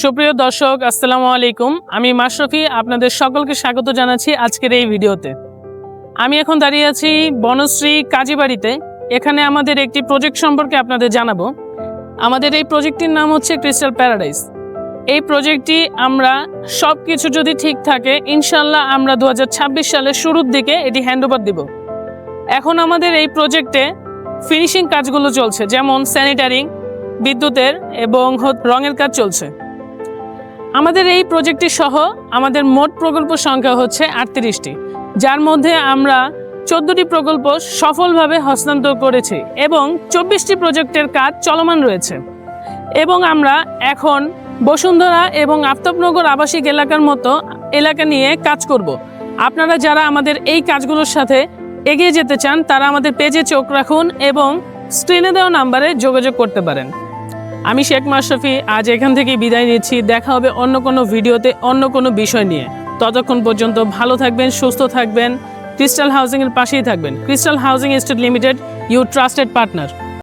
সুপ্রিয় দর্শক, আসসালামু আলাইকুম। আমি মাশরফি, আপনাদের সকলকে স্বাগত জানাচ্ছি আজকের এই ভিডিওতে। আমি এখন দাঁড়িয়ে আছি বনশ্রী কাজীবাড়িতে। এখানে আমাদের একটি প্রজেক্ট সম্পর্কে আপনাদের জানাব। আমাদের এই প্রজেক্টটির নাম হচ্ছে ক্রিস্টাল প্যারাডাইস এই প্রজেক্টটি আমরা সব কিছু যদি ঠিক থাকে ইনশাল্লাহ আমরা দু হাজার ছাব্বিশ সালের শুরুর দিকে এটি হ্যান্ডওভার দিব। এখন আমাদের এই প্রজেক্টে ফিনিশিং কাজগুলো চলছে, যেমন স্যানিটারিং বিদ্যুতের এবং রঙের কাজ চলছে। আমাদের এই প্রজেক্টটি সহ আমাদের মোট প্রকল্প সংখ্যা হচ্ছে আটত্রিশটি, যার মধ্যে আমরা চোদ্দটি প্রকল্প সফলভাবে হস্তান্তর করেছি এবং চব্বিশটি প্রজেক্টের কাজ চলমান রয়েছে। এবং আমরা এখন বসুন্ধরা এবং আফতাবনগর আবাসিক এলাকার মতো এলাকা নিয়ে কাজ করব। আপনারা যারা আমাদের এই কাজগুলোর সাথে এগিয়ে যেতে চান, তারা আমাদের পেজে চোখ রাখুন এবং স্ক্রিনে দেওয়া নাম্বারে যোগাযোগ করতে পারেন। আমি শেখ মাশরাফি, আজ এখান থেকে বিদায় নিচ্ছি। দেখা হবে অন্য কোনো ভিডিওতে, অন্য কোনো বিষয় নিয়ে। ততক্ষণ পর্যন্ত ভালো থাকবেন, সুস্থ থাকবেন। ক্রিস্টাল হাউজিংয়ের পাশেই থাকবেন। Crystal Housing Estate Limited you trusted partner